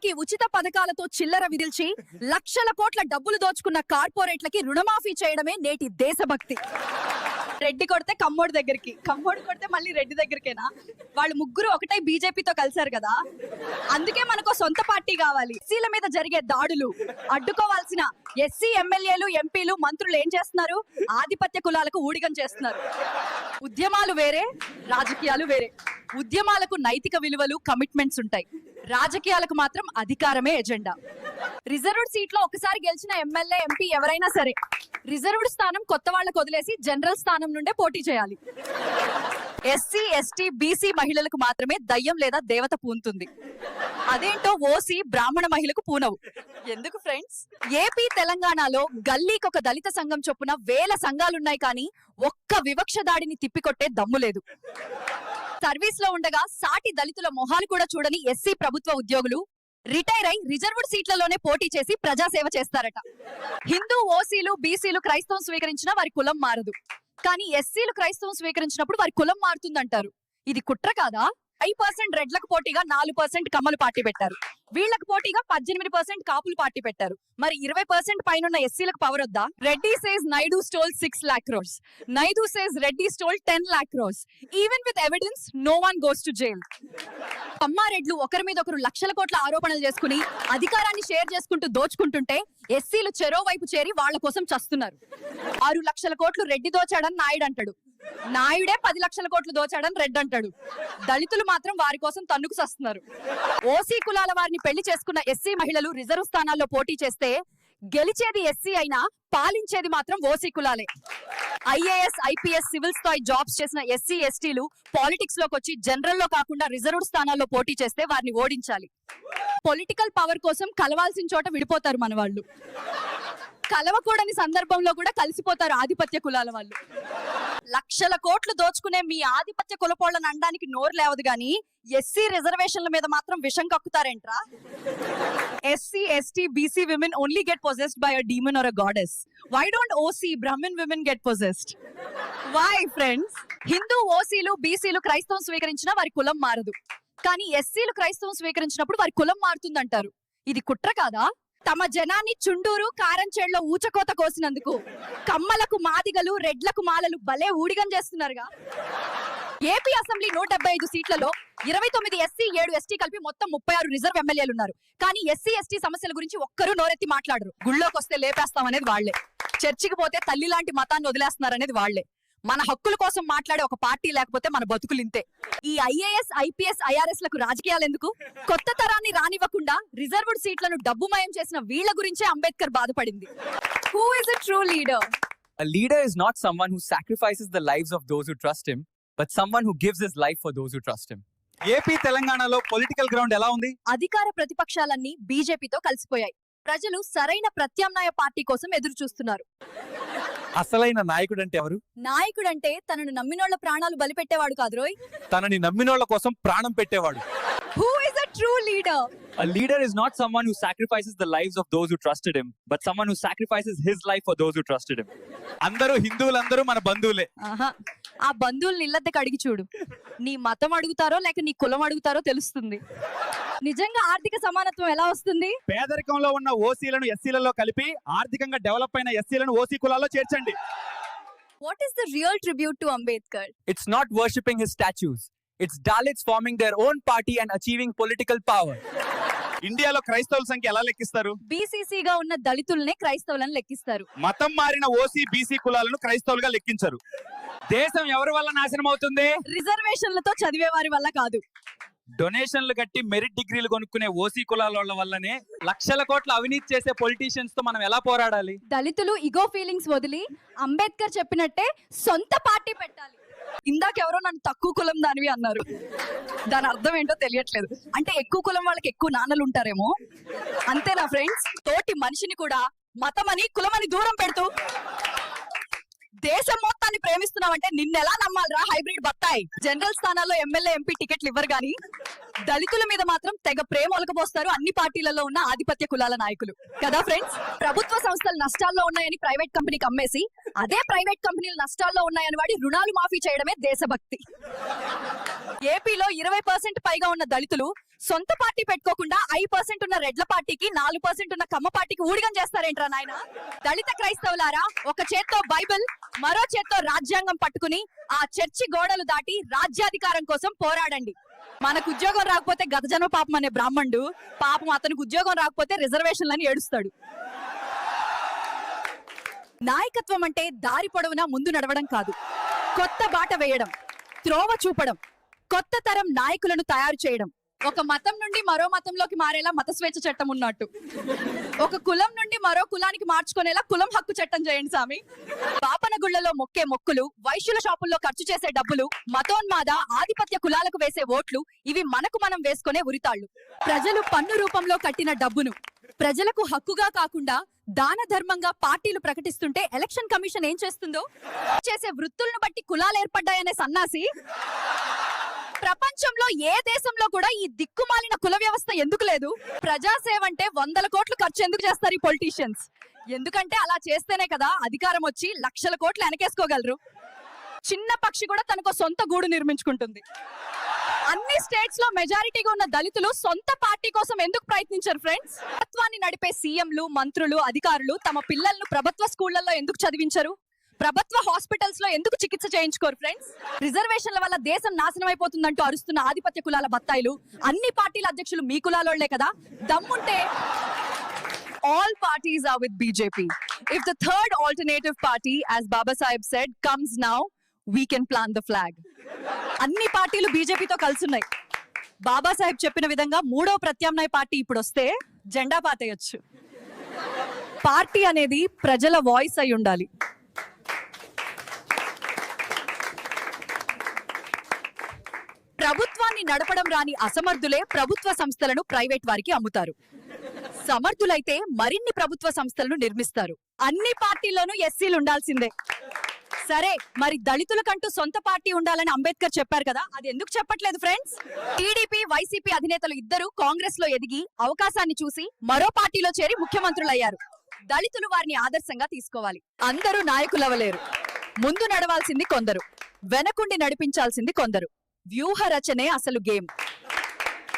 పేదలకి ఉచిత పథకాలతో చిల్లర విదిల్చి లక్షల కోట్ల డబ్బులు దోచుకున్న కార్పొరేట్లకి రుణమాఫీ చేయడమే నేటి దేశభక్తి. రెడ్డి కొడితే కమ్మోడి దగ్గరికి. కమ్మోడి కొడితే మళ్ళీ రెడ్డి దగ్గరికేనా? వాళ్ళు ముగ్గురు ఒకటే బీజేపీతో కలిశారు కదా? అందుకే మనకు సొంత పార్టీ కావాలి. ఎస్సీల మీద జరిగే దాడులు అడ్డుకోవాల్సిన ఎస్సీ ఎమ్మెల్యేలు ఎంపీలు మంత్రులు ఏం చేస్తున్నారు? ఆధిపత్య కులాలకు ఊడిగం చేస్తున్నారు. ఉద్యమాలు వేరే రాజకీయాలు వేరే. ఉద్యమాలకు నైతిక విలువలు కమిట్మెంట్స్ ఉంటాయి. రాజకీయాలకు మాత్రం అధికారమే ఎజెండా. రిజర్వ్డ్ సీట్లో ఒకసారి గెలిచిన ఎమ్మెల్యే ఎంపీ ఎవరైనా సరే రిజర్వ్డ్ స్థానం కొత్త వాళ్ళకు వదిలేసి జనరల్ స్థానం నుండే పోటీ చేయాలి. ఎస్సీ ఎస్టీ బీసీ మహిళలకు మాత్రమే దయ్యం లేదా దేవత పూనుతుంది అదేంటో ఓసీ బ్రాహ్మణ మహిళకు పూనవు. ఎందుకు ఫ్రెండ్స్? ఏపీ తెలంగాణలో గల్లీకి ఒక దళిత సంఘం చొప్పున వేల సంఘాలున్నాయి కానీ ఒక్క వివక్ష దాడిని తిప్పికొట్టే దమ్ము లేదు. సర్వీస్లో ఉండగా సాటి దళితుల మొహాలు కూడా చూడని ఎస్సీ ప్రభుత్వ ఉద్యోగులు రిటైర్ అయి రిజర్వ్డ్ సీట్లలోనే పోటీ చేసి ప్రజాసేవ చేస్తారట. హిందూ ఓసీలు బీసీలు క్రైస్తవం స్వీకరించినా వారి కులం మారదు. కానీ ఎస్సీలు క్రైస్తవం స్వీకరించినప్పుడు వారి కులం మారుతుందంటారు. ఇది కుట్ర కాదా? ఐదు పర్సెంట్ రెడ్లకు పోటీగా నాలుగు పర్సెంట్ కమ్మలు పార్టీ పెట్టారు. వీళ్ళకి పోటీగా పద్దెనిమిది పర్సెంట్ కాపులు పార్టీ పెట్టారు. మరి ఇరవై పర్సెంట్ పైన ఎస్సీలకు పవర్ వద్దా? Reddy says Naidu stole six lakh crores Naidu says Reddy stole ten lakh crores even with evidence no one goes to jail అమ్మారెడ్లు ఒకరి మీద ఒకరు లక్షల కోట్ల ఆరోపణలు చేసుకుని అధికారాన్ని షేర్ చేసుకుంటూ దోచుకుంటుంటే ఎస్సీలు చెరో వైపు చేరి వాళ్ళ కోసం చస్తున్నారు. ఆరు లక్షల కోట్లు రెడ్డి దోచాడని నాయుడు అంటాడు. నాయుడే పది లక్షల కోట్లు దోచాడని రెడ్ అంటాడు. దళితులు మాత్రం వారి కోసం తన్నుకు సస్తున్నారు. ఓసీ కులాల వారిని పెళ్ళి చేసుకున్న ఎస్సీ మహిళలు రిజర్వ్ స్థానాల్లో పోటీ చేస్తే గెలిచేది ఎస్సీ అయినా పాలించేది మాత్రం ఓసీ కులాలే. ఐఏఎస్ ఐపీఎస్ సివిల్ స్థాయి జాబ్స్ చేసిన ఎస్సీ ఎస్టీలు పాలిటిక్స్లోకి వచ్చి జనరల్లో కాకుండా రిజర్వ్డ్ స్థానాల్లో పోటీ చేస్తే వారిని ఓడించాలి. పొలిటికల్ పవర్ కోసం కలవాల్సిన చోట విడిపోతారు మన వాళ్ళు కలవకూడని సందర్భంలో కూడా కలిసిపోతారు ఆధిపత్య కులాల వాళ్ళు. లక్షల కోట్లు దోచుకునే మీ ఆధిపత్య కులపోళ్ళని అనడానికి నోరు లేవదు గాని ఎస్సీ రిజర్వేషన్ల మీద మాత్రం విషం కక్కుతారేంట్రా? SC ST BC women only get possessed by a demon or a goddess why don't OC Brahmin women get possessed why friends Hindu ఓసీలు బీసీలు క్రైస్తవం స్వీకరించినా వారి కులం మారదు. కానీ ఎస్సీలు క్రైస్తవం స్వీకరించినప్పుడు వారి కులం మారుతుందంటారు. ఇది కుట్ర కాదా? తమ జనాన్ని చుండూరు కారంచేడులో ఊచకోత కోసినందుకు కమ్మలకు మాదిగలు రెడ్లకు మాలలు భలే ఊడిగం చేస్తున్నారుగా. ఏపీ అసెంబ్లీ నూట డెబ్బై ఐదు సీట్లలో ఇరవై తొమ్మిది ఎస్సీ ఏడు ఎస్టీ కలిపి మొత్తం ముప్పై ఆరు రిజర్వ్ ఎమ్మెల్యేలు ఉన్నారు. కానీ ఎస్సీ ఎస్టీ సమస్యల గురించి ఒక్కరూ నోరెత్తి మాట్లాడరు. గుళ్ళోకి వస్తే లేపేస్తామనేది వాళ్ళే చర్చికి పోతే తల్లి లాంటి మతాన్ని వదిలేస్తున్నారనేది వాళ్ళే మన హక్కుల కోసం మాట్లాడే ఒక పార్టీ లేకపోతే మన బతుకులు ఇంతే. ఈ ఐఏఎస్ ఐపీఎస్ ఐఆర్ఎస్లకు రాజకీయాలు ఎందుకు? కొత్త తరాన్ని రానివ్వకుండా రిజర్వ్డ్ సీట్లను డబ్బుమయం చేసిన వీళ్ళ గురించే అంబేద్కర్ బాధపడింది. Who is a true leader A leader is not someone who sacrifices the lives of those who trust him, but someone who gives his life for those who trust him. AP తెలంగాణలో political ground ఎలా ఉంది? అధికార ప్రతిపక్షాలన్నీ బీజేపీతో కలిసిపోయాయి. ప్రజలు సరైన ప్రత్యామ్నాయ party కోసం ఎదురు చూస్తున్నారు అసలైన నాయకుడు అంటే ఎవరు నాయకుడంటే తనను నమ్మినోళ్ళ ప్రాణాలు బలిపెట్టేవాడు కాదురోయ్ తనని నమ్మినోళ్ళ కోసం ప్రాణం పెట్టేవాడు who is a true leader A leader is not someone who sacrifices the lives of those who trusted him, but someone who sacrifices his life for those who trusted him. అందరూ హిందువులందరూ మన బంధువులే ఆ బంధువుల్ని ఇల్లద్దకు అడిగి చూడు. నీ మతం అడుగుతారో లేక నీ కులం అడుగుతారో తెలుస్తుంది. నిజంగా ఆర్థిక సమానత్వం ఎలా వస్తుంది? పేదరికంలో ఉన్న ఓసీలను ఎస్సీలలో కలిపి ఆర్థికంగా డెవలప్ అయిన ఎస్సీలను ఓసీ కులాల్లో చేర్చండి. What is the real tribute to Ambedkar It's not worshipping his statues, it's Dalits forming their own party and achieving political power. ఇండియాలో క్రైస్తవుల సంఖ్య ఎలా లెక్కిస్తారు? బీసీసీగా ఉన్న దళితుల్నే క్రైస్తవులను లెక్కిస్తారు. మతం మారిన ఓసీ బీసీ కులాలను క్రైస్తవులుగా లెక్కించరు. దేశం ఎవరి వల్ల నాశనం అవుతుంది? రిజర్వేషన్లతో చదివే వారి వల్ల కాదు. డొనేషన్లు కట్టి మెరిట్ డిగ్రీలు కొనుక్కునే ఓసీ కులాల వల్లనే లక్షల కోట్ల అవినీతి చేసే పొలిటీషియన్స్తో మనం ఎలా పోరాడాలి? దళితులు ఇగో ఫీలింగ్స్ వదిలి అంబేద్కర్ చెప్పినట్టే సొంత పార్టీ పెట్టాలి. ఇందాక ఎవరో నన్ను తక్కువ కులం దానివి అన్నారు. దాని అర్థం ఏంటో తెలియట్లేదు. అంటే ఎక్కువ కులం వాళ్ళకి ఎక్కువ నాన్నలు ఉంటారేమో. అంతేనా ఫ్రెండ్స్? తోటి మనిషిని కూడా మతమని కులమని దూరం పెడుతూ. దేశం మొత్తాన్ని ప్రేమిస్తున్నామంటే నిన్నెలా నమ్మాలిరా హైబ్రిడ్ బత్తాయి? జనరల్ స్థానాల్లో ఎమ్మెల్యే ఎంపీ టికెట్లు ఇవ్వరు కానీ దళితుల మీద మాత్రం తెగ ప్రేమ ఒలకబోస్తారు అన్ని పార్టీలలో ఉన్న ఆధిపత్య కులాల నాయకులు. కదా ఫ్రెండ్స్? ప్రభుత్వ సంస్థలు నష్టాల్లో ఉన్నాయని ప్రైవేట్ కంపెనీకి అమ్మేసి అదే ప్రైవేట్ కంపెనీలు నష్టాల్లో ఉన్నాయని వాడి రుణాలు మాఫీ చేయడమే దేశభక్తి. ఏపీలో ఇరవై పర్సెంట్ పైగా ఉన్న దళితులు సొంత పార్టీ పెట్టుకోకుండా ఐదు పర్సెంట్ ఉన్న రెడ్ల పార్టీకి నాలుగు పర్సెంట్ ఉన్న కమ్మ పార్టీకి ఊడిగం చేస్తారేంట్రా నాయన? దళిత క్రైస్తవులారా ఒక చేత్తో బైబిల్ మరో చేత్తో రాజ్యాంగం పట్టుకుని ఆ చర్చి గోడలు దాటి రాజ్యాధికారం కోసం పోరాడండి. మనకు ఉద్యోగం రాకపోతే గత జన్మ పాపం అనే బ్రాహ్మణుడు పాపం అతనికి ఉద్యోగం రాకపోతే రిజర్వేషన్లని ఏడుస్తాడు. నాయకత్వం అంటే దారి పొడవునా ముందు నడవడం కాదు. కొత్త బాట వేయడం త్రోవ చూపడం కొత్త తరం నాయకులను తయారు చేయడం. ఒక మతం నుండి మరో మతంలోకి మారేలా మత స్వేచ్ఛ చట్టం ఉన్నట్టు. ఒక కులం నుండి మరో కులానికి మార్చుకునేలా కులం హక్కు చట్టం చేయండి స్వామి. పాపన గుళ్ళలో మొక్కే మొక్కులు వైశ్యుల షాపుల్లో ఖర్చు చేసే డబ్బులు మతోన్మాద ఆధిపత్య కులాలకు వేసే ఓట్లు ఇవి మనకు మనం వేసుకునే ఉరితాళ్ళు ప్రజలు పన్ను రూపంలో కట్టిన డబ్బును ప్రజలకు హక్కుగా కాకుండా దాన ధర్మంగా పార్టీలు ప్రకటిస్తుంటే ఎలక్షన్ కమిషన్ ఏం చేస్తుందో? చేసే వృత్తులను బట్టి కులాలు ఏర్పడ్డాయనే సన్నాసి? ప్రపంచంలో ఏ దేశంలో కూడా ఈ దిక్కుమాలిన కుల వ్యవస్థ ఎందుకు లేదు? ప్రజాసేవ అంటే వందల కోట్లు ఖర్చు ఎందుకు చేస్తారు ఈ పొలిటీషియన్స్ ఎందుకంటే అలా చేస్తేనే కదా అధికారం వచ్చి లక్షల కోట్లు వెనకేసుకోగలరు. చిన్న పక్షి కూడా తనకు సొంత గూడు నిర్మించుకుంటుంది. అన్ని స్టేట్స్లో మెజారిటీగా ఉన్న దళితులు సొంత పార్టీ కోసం ఎందుకు ప్రయత్నించారు ఫ్రెండ్స్ ప్రభుత్వాన్ని నడిపే సీఎంలు మంత్రులు అధికారులు తమ పిల్లలను ప్రభుత్వ స్కూళ్ళలో ఎందుకు చదివించరు? ప్రభుత్వ హాస్పిటల్స్లో ఎందుకు చికిత్స చేయించుకోరు ఫ్రెండ్స్ రిజర్వేషన్ల వల్ల దేశం నాశనం అయిపోతుందంటూ అరుస్తున్న ఆధిపత్య కులాల బత్తాయిలు అన్ని పార్టీల అధ్యక్షులు మీ కులాలోళ్ళే కదా? దమ్ముంటే all parties are with BJP. If the third alternative party, as Baba Sahib said, comes now, we can plant the flag. అన్ని పార్టీలు బీజేపీతో కలుసున్నాయి బాబాసాహెబ్ చెప్పిన విధంగా మూడో ప్రత్యామ్నాయ పార్టీ ఇప్పుడు వస్తే జెండా పాతేయొచ్చు పార్టీ అనేది ప్రజల వాయిస్ అయి ఉండాలి ప్రభుత్వాన్ని నడపడం రాని అసమర్థులే ప్రభుత్వ సంస్థలను ప్రైవేట్ వారికి అమ్ముతారు సమర్థులైతే మరిన్ని ప్రభుత్వ సంస్థలను నిర్మిస్తారు. అన్ని పార్టీల్లోనూ ఎస్సీలు ఉండాల్సిందే. సరే మరి దళితులకంటూ సొంత పార్టీ ఉండాలని అంబేద్కర్ చెప్పారు కదా అది ఎందుకు చెప్పట్లేదు ఫ్రెండ్స్? టీడీపీ వైసీపీ అధినేతలు ఇద్దరు కాంగ్రెస్లో ఎదిగి అవకాశాన్ని చూసి మరో పార్టీలో చేరి ముఖ్యమంత్రులయ్యారు. దళితులు వారిని ఆదర్శంగా తీసుకోవాలి. అందరూ నాయకులవలేరు ముందు నడవాల్సింది కొందరు వెనకుండి నడిపించాల్సింది కొందరు. వ్యూహ రచనే అసలు గేమ్.